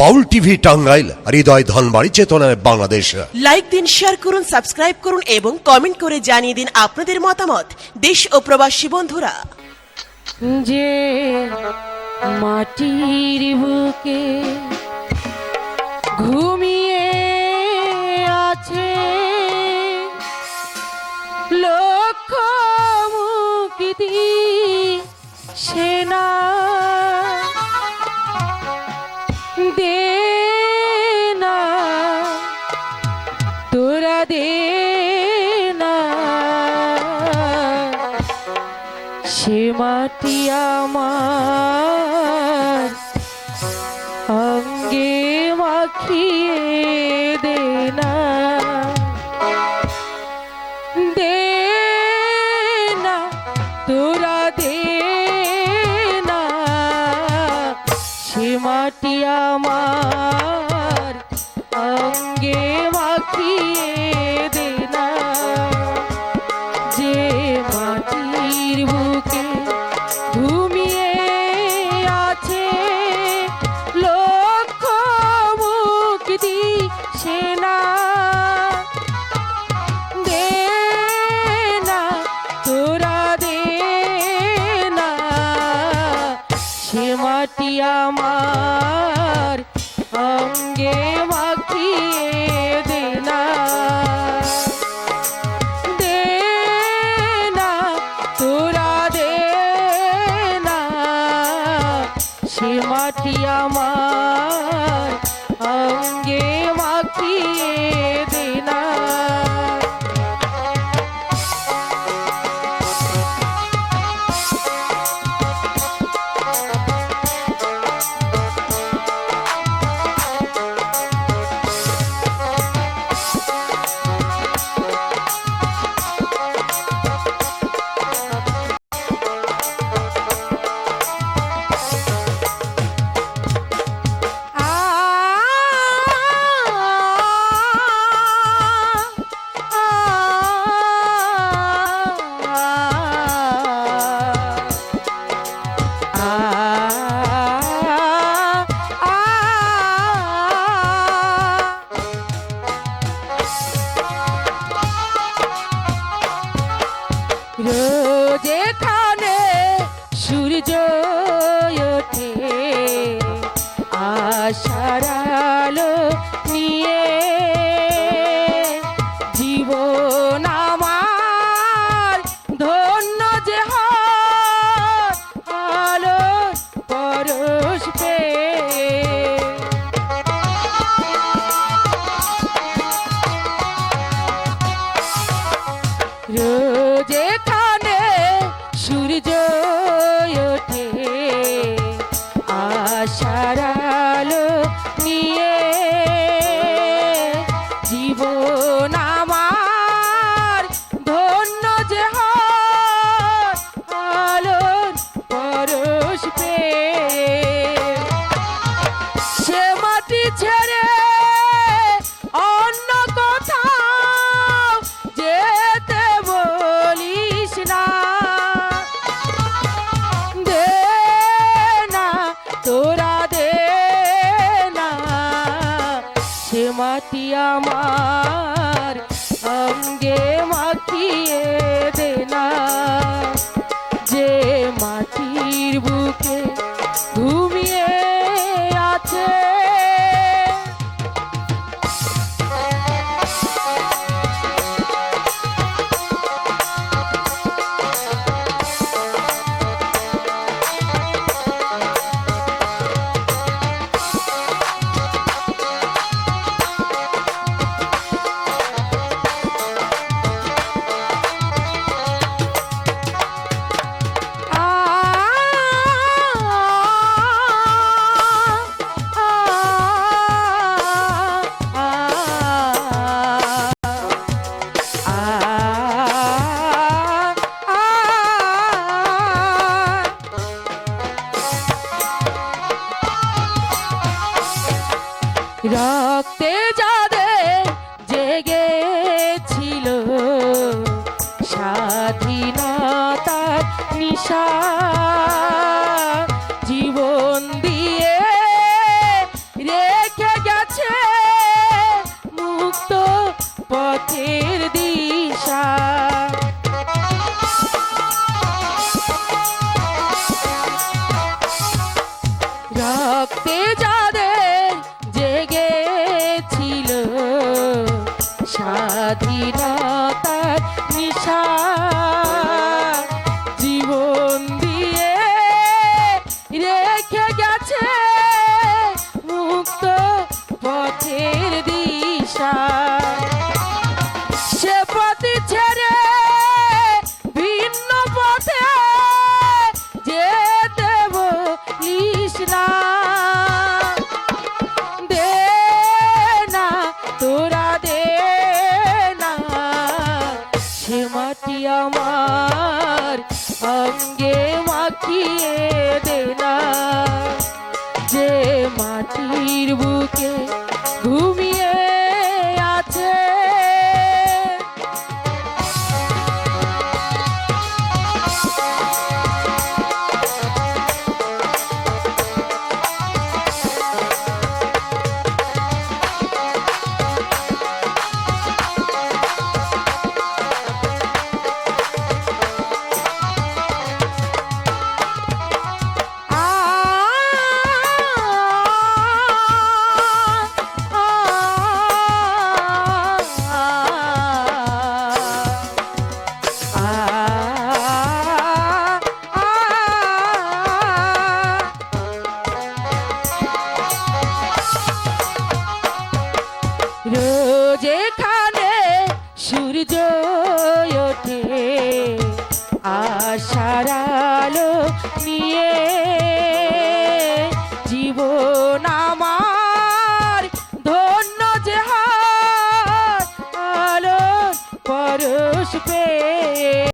বাউল TV Tangail হৃদয় ধনবাড়ি চেতনায় Bangladesh. Like দিন শেয়ার করুন সাবস্ক্রাইব করুন এবং কমেন্ট করে জানিয়ে দিন আপনাদের মতামত। দেশ ও প্রবাসী বন্ধুরা। যে মাটির বুকে ঘুমিয়ে দে না তোরা দে না সে মাটি আমার কাটিয়া মা পেয়ে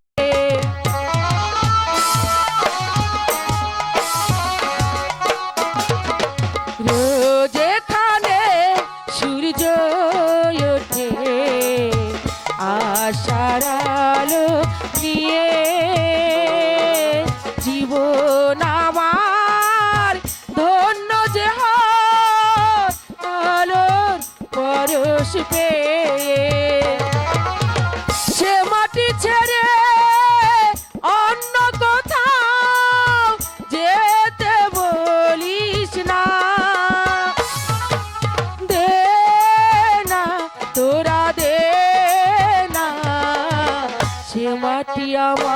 আমার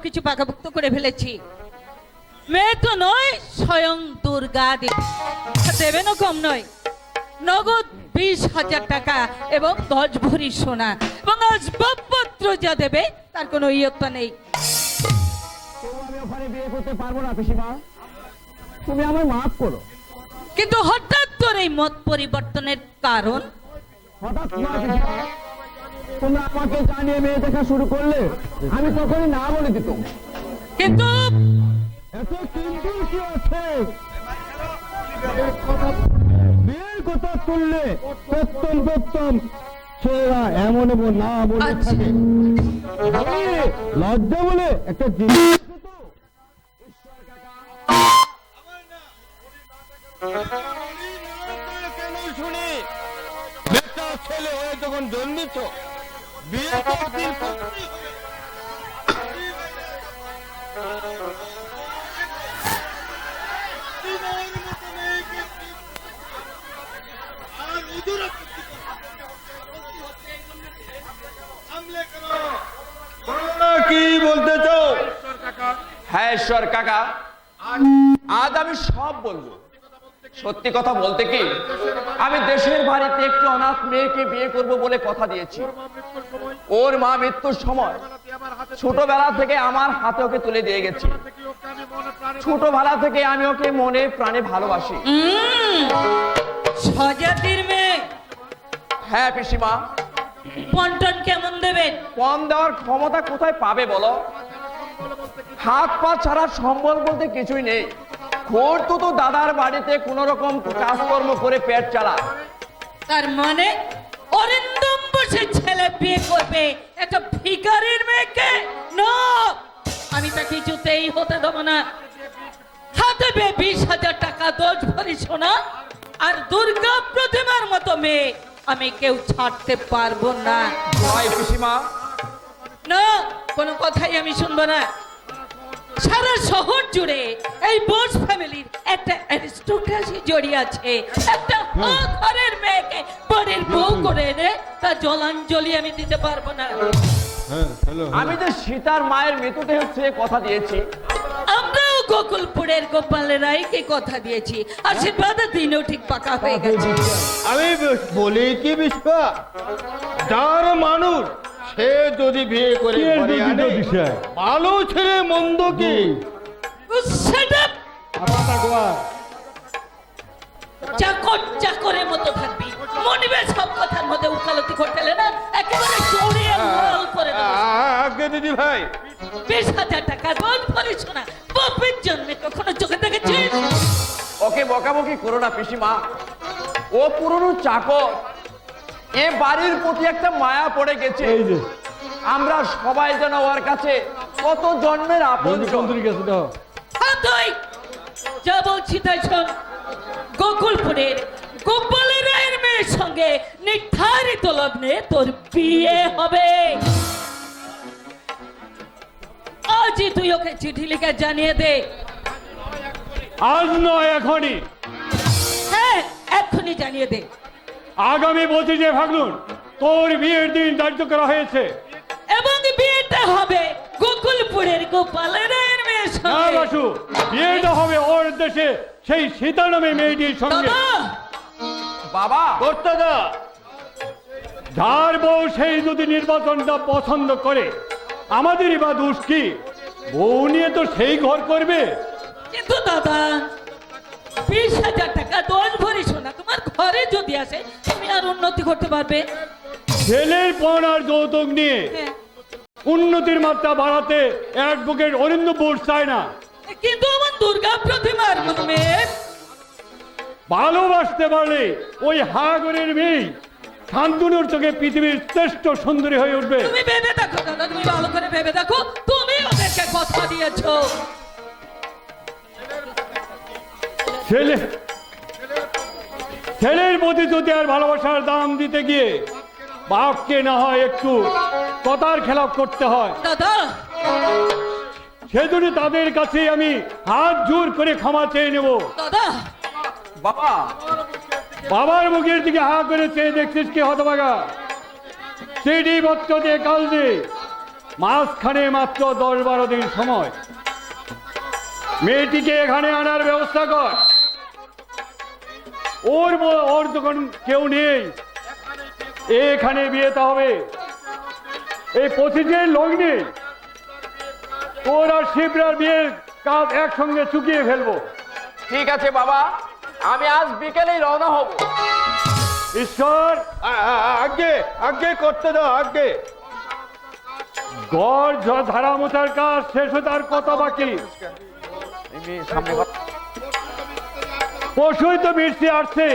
সবকিছু পাকাভুক্ত করে ফেলেছি। মেয়ে তো নয় স্বয়ং দুর্গা দেবী। দেবেনও কম নয় নগদ বিশ হাজার টাকা এবং দশ ভরি সোনা এবং আসবাবপত্র যা দেবে তার কোনো ইয়ত্তা নেই। বিয়ে করতে পারব না পিসিমা। তুমি আমায় মাফ করো। কিন্তু হঠাৎ তোর এই মত পরিবর্তনের কারণ? হঠাৎ তোমরা আমাকে জানিয়ে মেয়ে দেখা শুরু করলে আমি তখনই না বলে দিতাম কিন্তু এত কিন্তু কি আছে বিয়ের কথা তুললে প্রথম প্রথম ছেলেরা এমন না বলে আচ্ছা। থাকে লজ্জা বলে একটা জিনিস শুনি বেটা ছেলে হয়ে যখন জন্মেছ কি বলতে হ্যাঁ ঈশ্বর কাকা। আজ আমি সব বলব। সত্যি কথা বলতে কি, আমি দেশের বাড়িতে একটি অনাথ মেয়েকে বিয়ে করব বলে কথা দিয়েছি। ওর মা মৃত্যুর সময় ছোটবেলা থেকে আমার হাতে ওকে তুলে দিয়ে গেছি। ছোটবেলা থেকে আমি ওকে মনে প্রাণে ভালোবাসি। মেয়ে। হ্যাঁ পিসিমা। পন্টন কেমন দেবেন? কম দেওয়ার ক্ষমতা কোথায় পাবে বলো? হাত পা ছাড়া সম্বল বলতে কিছুই নেই। খোর তো দাদার বাড়িতে কোন রকম কাজকর্ম করে পেট চালা তার মানে অরিন্দম বসে ছেলে বিয়ে করবে। একটা ভিকারির মেয়েকে? না! আমি তা কিছুতেই হতে দেবো না। হাতে বে বিশ হাজার টাকা দোষ ভরি সোনা আর দুর্গা প্রতিমার মতো মেয়ে আমি কেউ ছাড়তে পারব না। না কোনো কথাই আমি শুনব না। সারা শহর জুড়ে এই বোস ফ্যামিলির একটা অ্যারিস্টোক্রেসি জড়িয়ে আছে। একটা ঘরের মেয়েকে বাড়ির বউ করে এনে তা জলাঞ্জলি আমি দিতে পারব না। আমি তো সীতার মায়ের মৃত্যুতে হচ্ছে কথা দিয়েছি। আমরাও গোকুলপুরের গোপাল রায়কে কথা দিয়েছি। আশীর্বাদের দিনও ঠিক পাকা হয়ে গেছে। আমি বলি কি বিশ্বা যার মানুষ সে যদি বিয়ে করে ঘরে আনে, ভালো ছেলে মন্দ কি? Shut চাকর চাকরের মতো থাকবি। মনিবে সব কথার মধ্যে উকালতি করতে না একেবারে জড়িয়ে লাল করে আগে দিদি ভাই। বিশ হাজার টাকা রোজ ভরিস না বাপের জন্য কখনো চোখে দেখেছিস? ওকে বকাবকি করো না পিসিমা। ও পুরনো চাকর। এ বাড়ির প্রতি একটা মায়া পড়ে গেছে। আমরা সবাই যেন ওর কাছে কত জন্মের আপন হ্যাঁ তুই যা বলছি তাই শোন। গোকুলপুরের গোপালের রায়ের মেয়ের সঙ্গে নির্ধারিত লগ্নে তোর বিয়ে হবে। আজই তুই ওকে চিঠি লিখে জানিয়ে দে। আজ নয় এখনই। হ্যাঁ এক্ষুনি জানিয়ে দে। আগামী পঁচিশে ফাগুন তোর বিয়ের দিন ধার্য করা হয়েছে। এবং বিয়েটা হবে গোকুলপুরের গোপালের রায়ের মেয়ের না সঙ্গে। বাসু বিয়েটা হবে ওর দেশে সেই সীতা নামে মেয়েটির সঙ্গে। বাবা! কর্তাদা যার বউ সেই যদি নির্বাচনটা পছন্দ করে আমাদেরই বা দোষ কি? বউ নিয়ে তো সেই ঘর করবে। কিন্তু দাদা বিশ হাজার টাকা দশ ভরি সোনা তোমার ঘরে যদি আসে তুমি আর উন্নতি করতে পারবে। ছেলের পণ আর যৌতুক নিয়ে হ্যাঁ। উন্নতির মাত্রা বাড়াতে অ্যাডভোকেট অরিন্দ বোস চায় না। কিন্তু আমার দুর্গা প্রতিমার মেয়ে ভালোবাসতে পারলে ওই হাগরের মেয়ে শান্তনুর চোখে পৃথিবীর শ্রেষ্ঠ সুন্দরী হয়ে উঠবে। তুমি ভেবে দেখো দাদা তুমি ভালো করে ভেবে দেখো। তুমি ওদেরকে কথা দিয়েছ। ছেলে ছেলের প্রতি যদি আর ভালোবাসার দাম দিতে গিয়ে বাপকে না হয় একটু কথার খেলাপ করতে হয় দাদা! সেজন্য তাদের কাছে আমি হাত জোর করে ক্ষমা চেয়ে নেব। দাদা! বাবা! বাবার মুখের দিকে হা করে চেয়ে দেখছিস কি হতভাগা? সেটি বচ্চ দিয়ে কাল দে মাঝখানে মাত্র দশ বারো দিন সময়। মেয়েটিকে এখানে আনার ব্যবস্থা কর। ওর ব- ওর যখন কেউ নেই। এখানে বিয়েতে হবে। এই পঁচিশের লগ্নে তোর আর শিবরার বিয়ের কাজ একসঙ্গে চুকিয়ে ফেলব। ঠিক আছে বাবা আমি আজ বিকেলেই রওনা হব। ঈশ্বর! আগে আগে করতে দাও আগে গড় ধারা মোছার কাজ শেষ হতে আর কত বাকি। সামনে পশুই তো বৃষ্টি আসছে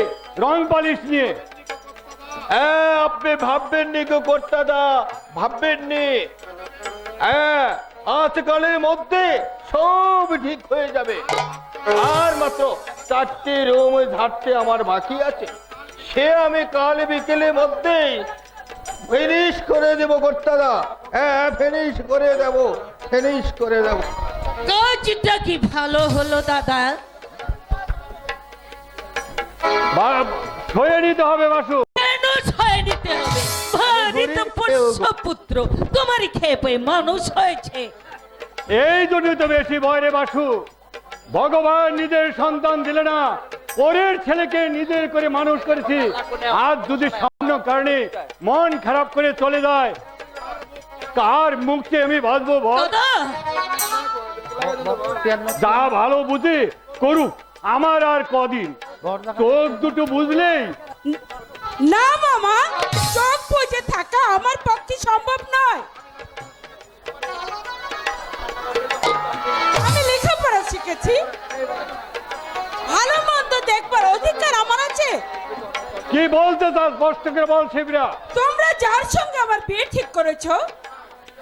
রং পালিশ নিয়ে। হ্যাঁ আপনি ভাববেন নি গো কর্তাদা ভাববেন নি হ্যাঁ আজকালের মধ্যে সব ঠিক হয়ে যাবে। আর মাত্র চারটি রুম ঝাড়তে আমার বাকি আছে। সে আমি কাল বিকেলের মধ্যেই ফিনিশ করে দেব কর্তাদা। হ্যাঁ ফিনিশ করে দেব ফিনিশ করে দেব। কাজটা কি ভালো হলো দাদা? বা- সয়ে নিতে হবে বাসু। কেন ছয় নিতে হবে? ভারিত পুত্র তোমারই খেয়ে পেয়ে মানুষ হয়েছে। এই জন্য তো বেশি ভয় বাসু। ভগবান নিজের সন্তান দিলে না পরের ছেলেকে নিজের করে মানুষ করেছি। আজ যদি সামান্য কারণে মন খারাপ করে চলে যায় কার মুখে আমি বাঁচবো যা ভালো বুঝে করুক আমার আর কদিন। চোখ দুটো বুঝলেই না মামা চোখ বুঝে থাকা আমার পক্ষে সম্ভব নয়। আমি লেখাপড়া শিখেছি। ভালো মন্দ দেখবার অধিকার আমার আছে। কি বলতে তার স্পষ্ট করে বল শিবরা? তোমরা যার সঙ্গে আমার বিয়ে ঠিক করেছ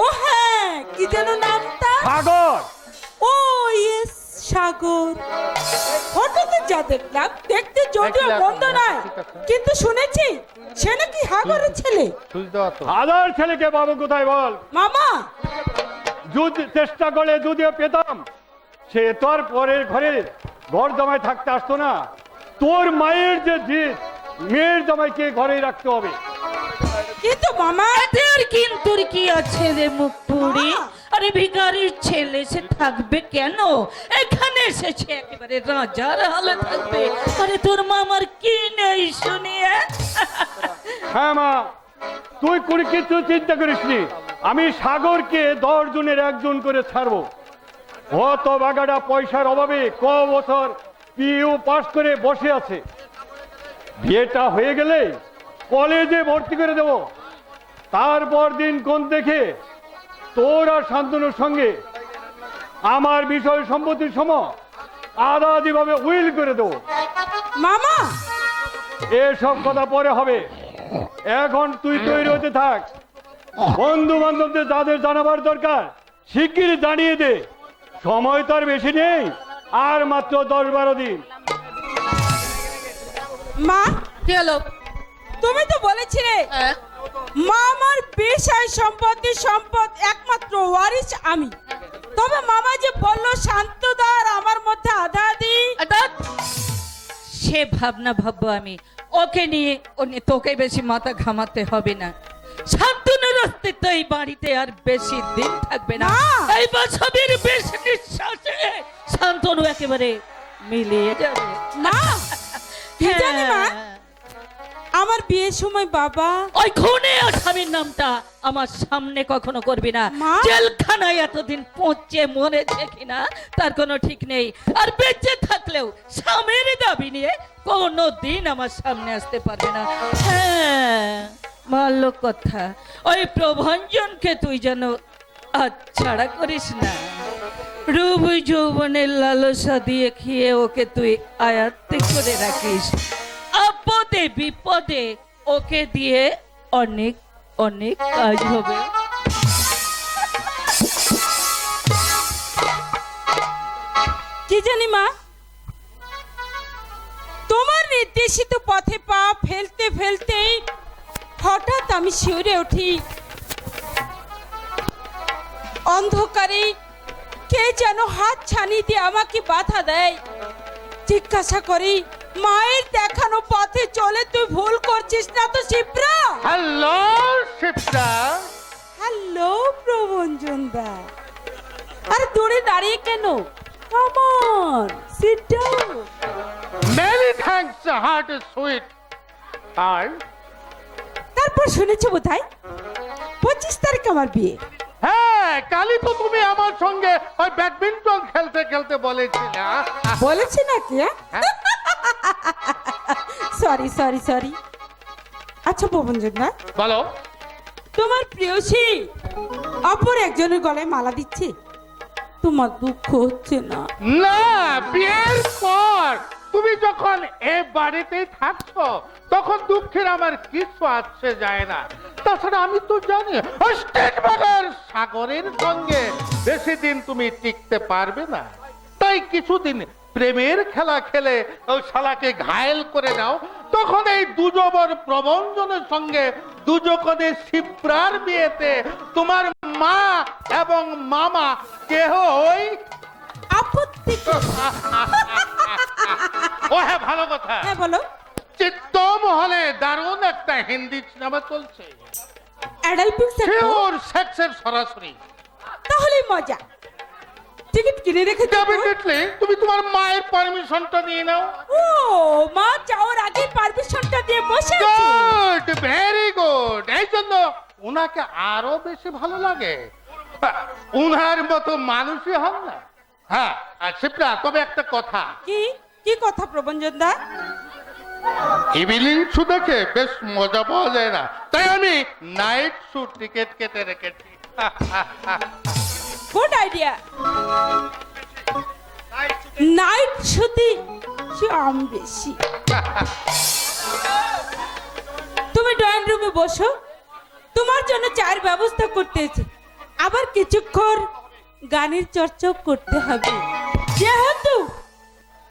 ও হ্যাঁ কি যেন নামটা? সাগর। Oh yes Sagar. ফটোতে যা দেখলাম দেখতে যদিও মন্দ নয় কিন্তু শুনেছি সে নাকি হাগরের ছেলে। আদার ছেলেকে পাবো কোথায় বল? মামা! যদি চেষ্টা করে যদিও পেতাম। সে তোর পরের ঘরে ঘর জামাই থাকতে আসতো না। তোর মায়ের যে জিদ মেয়ের জামাইকে ঘরে রাখতে হবে। কিন্তু মামা আর কিন্তুর কি আছে রে মুখ পুরি আরে ভিখারির ছেলে, সে থাকবে কেন? এখানে এসেছে, একেবারে রাজার হালে থাকবে। আরে তোর মামার কি নেই শুনিয়ে হ্যাঁ? মা, তুই করে কিছু চিন্তা করিসনি। আমি সাগরকে দশ জনের একজন করে ছাড়বো। অত বাগাটা পয়সার অভাবে ক বছর পিইউ পাস করে বসে আছে। বিয়েটা হয়ে গেলে কলেজে ভর্তি করে দেব। তারপর দিন কোন দেখে তোর আর শান্তনুর সঙ্গে আমার বিষয় সম্পত্তির সম আদা আদিভাবে উইল করে দেবো। মামা! এসব কথা পরে হবে। এখন তুই তৈরি হতে থাক। বন্ধু বান্ধবদের যাদের জানাবার দরকার। শিগগিরই জানিয়ে দে। সময় তো আর বেশি নেই আর মাত্র দশ বারো দিন। মা কি হলো তুমি তো বলেছিলে হ্যাঁ? মা আমার বিষয় সম্পত্তি সম্পদ একমাত্র ওয়ারিস আমি। তবে মামা যে বলল শান্তদার আমার মধ্যে আধা অর্থাৎ সে ভাবনা ভাববো আমি ওকে নিয়ে তোকে বেশি মাথা ঘামাতে হবে না। শান্তনুর অস্তিত্ব এই বাড়িতে আর বেশি দিন থাকবে না। না। এই বছরের বেশ নিঃশ্বাসে শান্তনু একেবারে মিলিয়ে যাবে। কি জানি মা? হ্যাঁ। আমার বিয়ের সময় বাবা। ওই খুনে আসামির নামটা আমার সামনে কখনো করবি না। মা? জেলখানায় এতদিন পচে মরেছে কিনা তার কোনো ঠিক নেই। আর বেঁচে থাকলেও স্বামীর দাবি নিয়ে কোনো দিন আমার সামনে আসতে পারবে না। হ্যাঁ ভালো কথা। ওই প্রভঞ্জনকে তুই যেন ছাড়া করিস না। রূপ যৌবনের লালসা দিয়ে খেয়ে ওকে তুই আয়াত্তে করে রাখিস। আপদে বিপদে ওকে দিয়ে অনেক অনেক কাজ হবে। কি জানি মা? তোমার নির্দেশিত পথে পা ফেলতে ফেলতেই হঠাৎ আমি শিউরে উঠি। অন্ধকারে কে যেন হাত ছানি দিয়ে আমাকে বাধা দেয়। জিজ্ঞাসা করি মায়ের দেখানো পথে চলে তুই ভুল করছিস না তো শিপ্রা? হ্যালো শিবদা হ্যালো প্রভঞ্জন দা। আরে দূরে দাঁড়িয়ে কেন? Come on sit down many thanks heart sweet আর? তারপর শুনেছো বোধহয়? পঁচিশ তারিখ আমার বিয়ে। হ্যাঁ কালই তো তুমি আমার সঙ্গে ওই ব্যাডমিন্টন খেলতে খেলতে বলেছিলে। বলেছি নাকি সরি সরি সরি আচ্ছা পবনজন না? বলো। তোমার প্রিয়সী অপর একজনের গলায় মালা দিচ্ছে। তোমার দুঃখ হচ্ছে না। না বিয়ের পর। তুমি যখন এ বাড়িতে থাকছো তখন দুঃখের আমার কিছু আসছে যায় না। তাছাড়া আমি তো জানি স্টেট বাগার সাগরের সঙ্গে বেশি দিন তুমি টিকতে পারবে না। তাই কিছুদিন প্রেমের খেলা খেলে ওই শালাকে ঘায়েল করে নাও তখন এই দুজবর প্রবঞ্জনের সঙ্গে দুজকনে শিপ্রার বিয়েতে তোমার মা এবং মামা কেহ ওই? আপত্তি? ও হ্যাঁ ভালো কথা। হ্যাঁ বলো। চিত্তমহলে দারুণ একটা হিন্দি সিনেমা চলছে। অ্যাডাল্ট পিকচার সেক্সের সরাসরি। তাহলে মজা। টিকিট কিনে রেখে দেবো। ডেফিনেটলি তুমি তোমার মায়ের পারমিশনটা নিয়ে নাও। ও মা যাওয়ার আগে পারমিশনটা দিয়ে বসে গুড ভেরি গুড। এই জন্য ওনাকে আরও বেশি ভালো লাগে। উনার মতো মানুষই হন না। হ্যাঁ আর শিপ্রা তবে একটা কথা। কি? কি কথা প্রবঞ্জন দা? ইভিনিং শু দেখে বেশ মজা পাওয়া যায় না। তাই আমি নাইট শু টিকিট কেটে রেখেছি। গুড আইডিয়া নাইট শুতে আম বেশি তুমি ড্রয়িং রুমে বসো তোমার জন্য চায়ের ব্যবস্থা করতেছি আবার কিছুক্ষণ গানের চর্চাও করতে হবে যেহেতু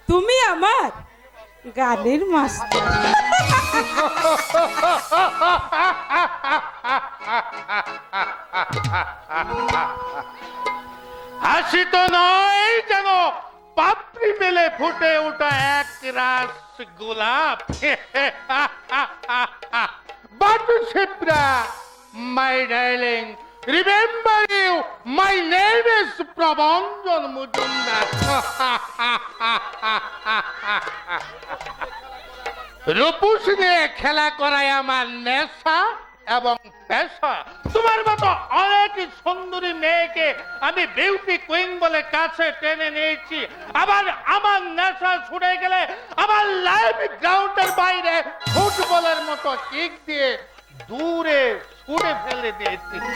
তুমি আমার গানের মাস্টার হাসি তো নয় যেন পাপড়ি মেলে ফুটে ওঠা এক রাস গোলাপ। But Shipra my darling remember you my name is Prabhanjan Majumdar. রূপুস নিয়ে খেলা করায় আমার নেশা। এবং পেশা। তোমার মতো অনেক সুন্দরী মেয়েকে আমি বিউটি কুইন বলে কাছে টেনে নিয়েছি। আবার আমার নেশা ছুটে গেলে আমার লাইফ গ্রাউন্ডের বাইরে ফুটবলের মতো কিক দিয়ে দূরে ছুটে ফেলে দিয়েছি।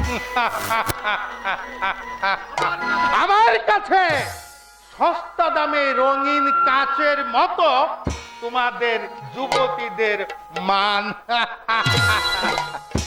আমার কাছে সস্তা দামে রঙিন কাচের মতো তোমাদের যুবতীদের মান।